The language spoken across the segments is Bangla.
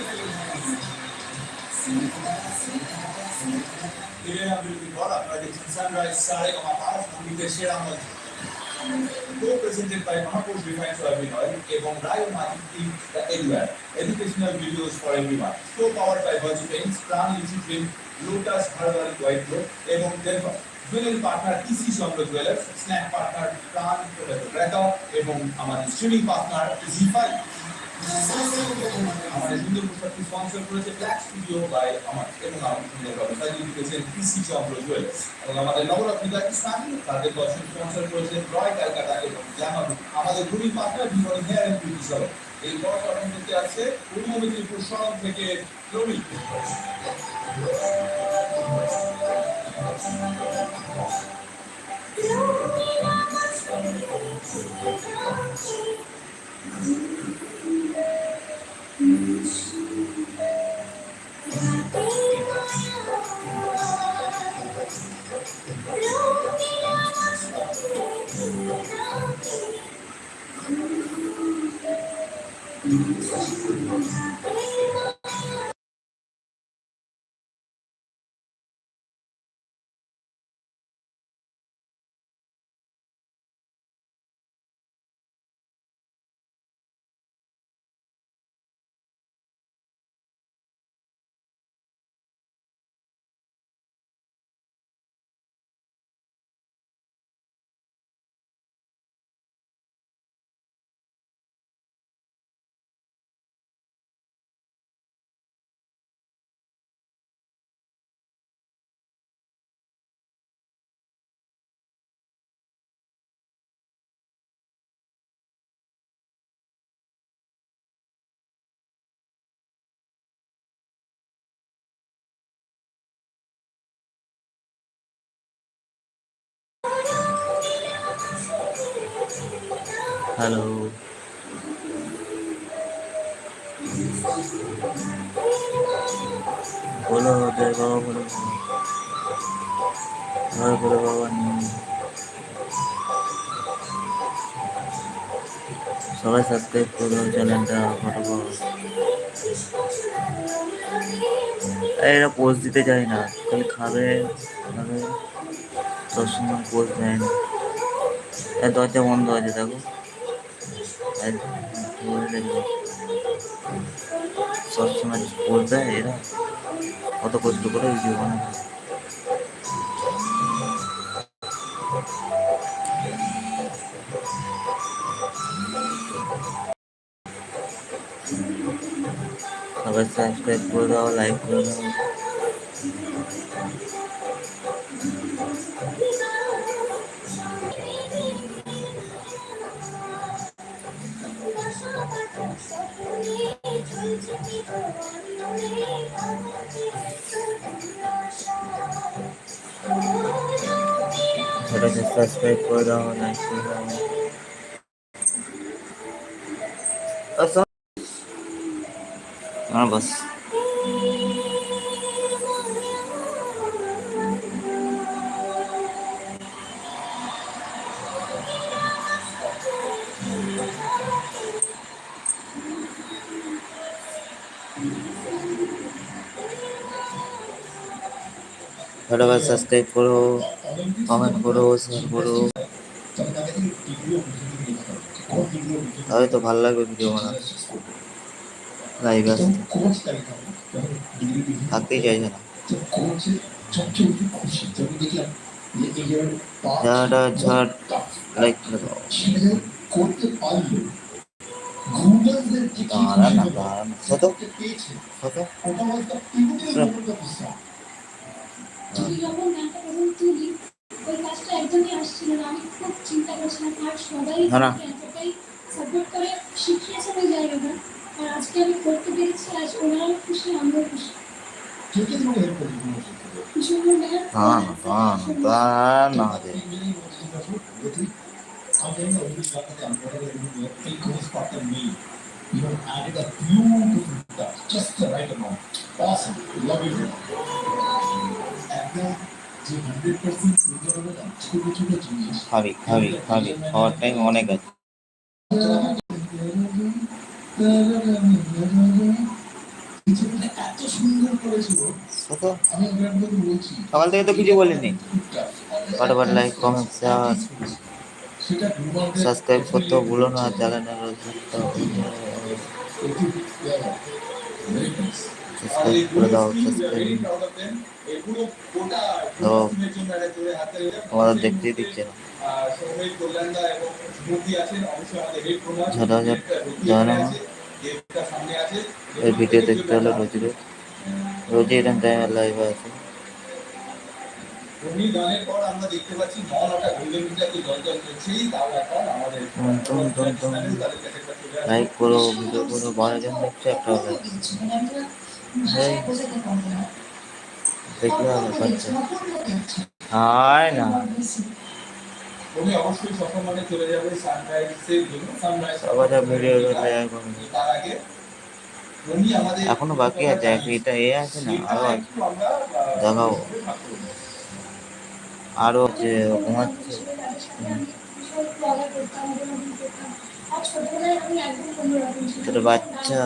Today I'm really brought up by the Sunrise Sare of Apart from Co-presented by Mahapurush Refined Soybean Oil এবং Rayo Marketing the Everywhere. Educational videos for everyone. Co-powered by Virtue Paints, Pran Lychee Lotus Herbal White Glow এবং Denver. Jewellery partner EC Chandra jewellers snack partner Pran রেতা এবং আমাদের স্ট্রিমিং পার্টনার জি ফাইভ আমাদের সুন্দর পুস্তকটি স্পন্সর করেছে ব্ল্যাক স্টুডিও বাই আমার পিসি চন্দ্র এবং আমাদের নবরত্ন জাতি তাদের দর্শন স্পন্সর করেছেন রয় ক্যালকাটা এবং জামা আমাদের গুলি পার্টনার বিপরী হেয়ার এই বড় অর্থনীতি আছে পূর্ব মেদিনীপুর শহর থেকে রবি হ্যালো। বলো জয় বাবা বলো জয় বলো বাবা সবাই সাবস্ক্রাইব করো চ্যানেলটা ফটোফট এরা পোস্ট দিতে যায় না, খালি খাবে খাবে। সবসময় পোস্ট দেয় না। দরজা বন্ধ আছে, দেখো। সবসময় দেয় এরা কত কষ্ট করে ভিডিও বানায়। সবাই সাবস্ক্রাইব করে দাও লাইক করে দাও। সেটাকে সাবস্ক্রাইব করে দাও লাইক করে দাও আচ্ছা হ্যাঁ বাস ফটোফট সাবস্ক্রাইব করো কমেন্ট করো শেয়ার করো। তাহলে তো ভালো লাগবে ভিডিও বানাতে। লাইভ আসতে। থাকতেই চাইছে না। যারা ঝাড় লাইক করে দাও। দাঁড়া না দাঁড়া না। কত কত যদি যখন গানটা প্রথম তুলি ওই কাজটা একদমই আসছিল না আমি খুব চিন্তা করছিলাম আর সবাই না, না। আমাকে এতটাই সাপোর্ট করে শিখিয়েছেন ওই জায়গাটা আর আজকে আমি করতে পেরেছি আজ ওনারাও খুশি আমরাও খুশি জন্য ম্যাম দাঁড়া না দাঁড়া না দাঁড়া না রে You have added a beautiful touch, just the right amount. Awesome, love it. খাবি খাবি খাবি খাওয়ার টাইম অনেক আছে। সকাল থেকে তো কিছু বলিনি। ফটাফট লাইক কমেন্ট শেয়ার সাবস্ক্রাইব করতে ভুলো না চ্যানেলের সাবস্ক্রাইব করে দাও সাবস্ক্রাইব তো তোমাদের দেখতেই দিচ্ছে না না এই ভিডিও দেখতে হলে রোজ রোজ রোজই এরকম টাইমে লাইভ আছে। উনি গানের পর আমরা দেখতে পাচ্ছি করছেই তাও এখন আমাদের। লাইক করো ভিডিও করো বারো জন দেখছে একটা বাচ্চা হয় না। তুমি অবশ্যই সসম্মানে চলে যাবে সানরাইজের জন্য। সানরাইজ সবাই ভিডিও লাইক করো তার আগে উনি আমাদের এখনও বাকি আছে এটা এ আছে না আরও আছে। দেখাও। আরও হচ্ছে ঘুমাচ্ছে। ছোট বাচ্চা।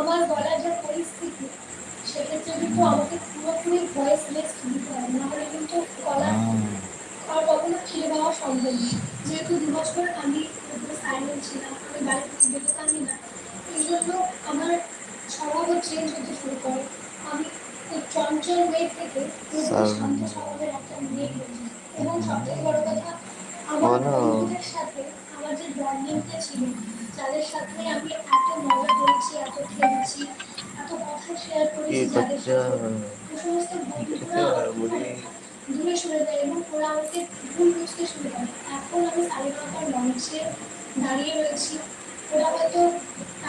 আমার গলার যা পরিস্থিতি সেক্ষেত্রে কিন্তু আমাকে পুরোপুরি ভয়েস লেস দিতে হবে নাহলে কিন্তু গলা আর কখনো খেয়ে দেওয়া সম্ভব না। যেহেতু দু বছর আমি সাইলেন্ট ছিলাম আমি বাড়ি থেকে না এই জন্য আমার স্বভাবও চেঞ্জ হতে শুরু করে। আমি চঞ্চল মেয়ে থেকে শান্ত স্বভাবের একটা মেয়ে। এবং সবথেকে বড় কথা আমার বলো। বন্ধুদের সাথে আমার যে বন্ডিংটা ছিল। যাদের সাথে আমি এত মজা করেছি এত খেলেছি এত কথা শেয়ার করেছি যাদের সাথে সমস্ত বন্ধুরা দূরে সরে যায় এবং ওরা আমাকে ভুল বুঝতে শুরু করে। এখন আমি মঞ্চে দাঁড়িয়ে রয়েছি। ওরা হয়তো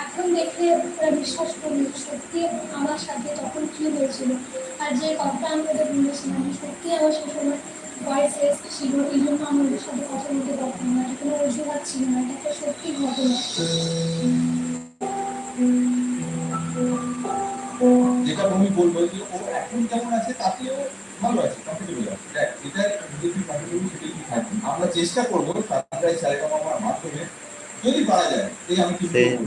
এখন দেখলে ওরা বিশ্বাস করবে সত্যি আমার সাথে তখন কি হয়েছিল। আর যে কথা আমি ওদের বলেছিলাম সত্যি আমার সে সময় ভয়েস ছিল এই জন্য আমি ওদের সাথে কথা বলতে পারতাম না। এটা কোনো অজুহাত ছিল না এটা একটা সত্যি ঘটনা। যেটা আমি বলব যে ও এখন যেমন আছে তাতেও ভালো আছে কমফোর্টেবল আছে। দেখ এটা যদি কমফোর্টেবল সেটা কি থাকবে। আমরা চেষ্টা করব সানরাইজ সারেগাম আমার মাধ্যমে যদি পারা যায় এই আমি কিন্তু সেই-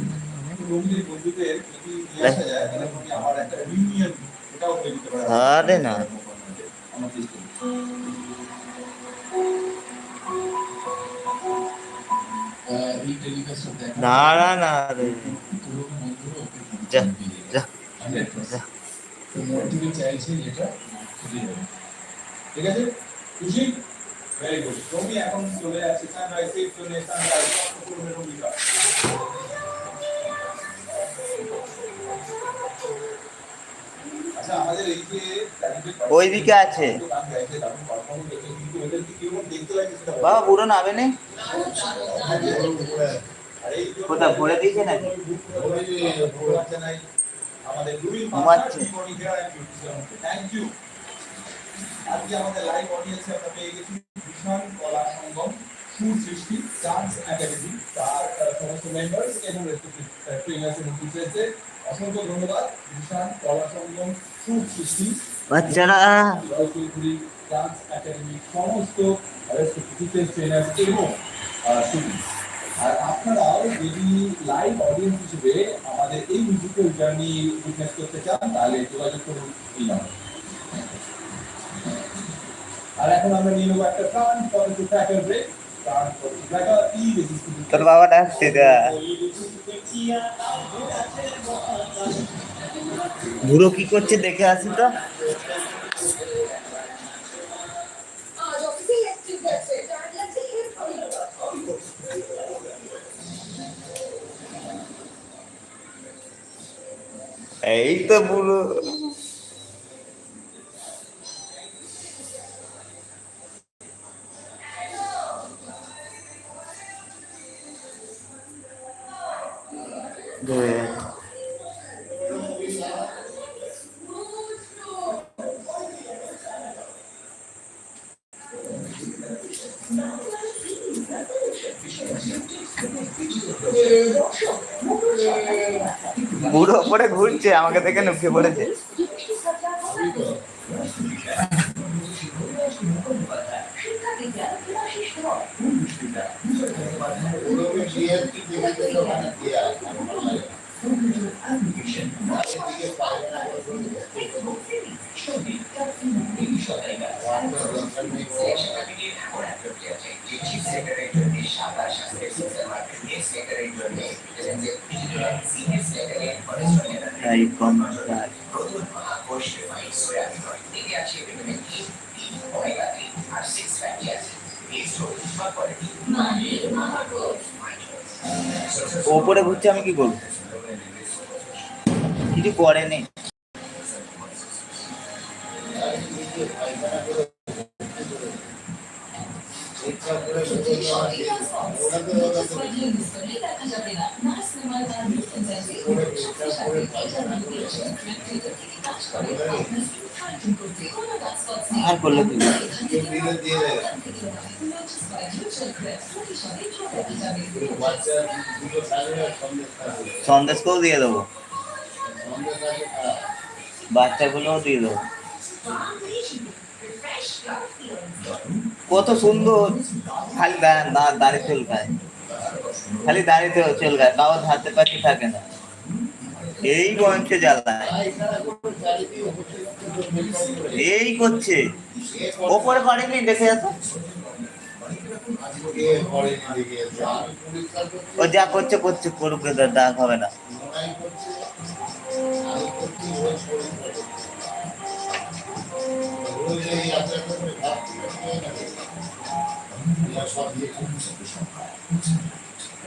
রবীন্দ্রের বন্ধুদের যদি নিয়ে আসা যায় তাহলে আমি আমার একটা ইউনিয়ন ওটাও হয়ে যেতে পারে। আরে না। আমার চেষ্টা না না না রে যা যা। যা যাবে ঠিক আছে? খুশি ভেরি গুড রবি এখন চলে যাচ্ছে সানরাইজ সানরাইজ লাগে সেটা বলো। বাবা পুরো নাবে নে ভরে দিয়েছে নাকি? ঘুমাচ্ছে। থ্যাংক ইউ আজকে আমাদের লাইভ অডিয়েন্সে আমরা পেয়ে গেছি ভীষণ কলা সঙ্গম সুর সৃষ্টি ডান্স একাডেমি তার সমস্ত মেম্বার্স এবং ট্রেনার্স এবং টিচার্সদের অসংখ্য ধন্যবাদ ভীষণ কলা সঙ্গম সুর সৃষ্টি বাচ্চারা। জলপাইগুড়ি ডান্স একাডেমি সমস্ত এবং স্টুডেন্ট আর আপনারাও যদি লাইভ অডিয়েন্স হিসেবে আমাদের এই মিউজিক্যাল জার্নি উইটনেস করতে চান তাহলে যোগাযোগ করুন এই নম্বরে। আর এখন আমরা নিয়ে নেব একটা প্রাণ পরন্ত ট্র্যাকার ব্রেক তোর বাবা ডাকছে বুড়ো কি করছে দেখে আসি তো। এই তো বুড়ো। বুড়ো পরে ঘুরছে আমাকে দেখে নুকে পড়েছে। ওপরে ঘুরছে আমি কি করব? কিছু করেনি আর করলে দিয়ে দেবো। বাচ্চাগুলোও দিয়ে দেবো। কত সুন্দর। খালি দা- দা- দাড়ি চুলকায় খালি দাড়িতে চুলকায় কারোর হাতে পাশে থাকে না। এই বঞ্চে জ্বালায়। এই করছে। ওপরে করেনি দেখে যেত ও যা করছে করছে, করুক দাগ হবে না। আর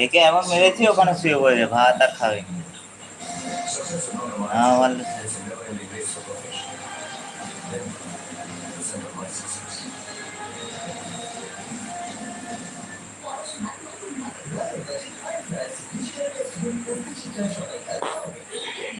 একে এমন মেরেছি ওখানে শুয়ে পড়েছে ভাত আর খাবে আমার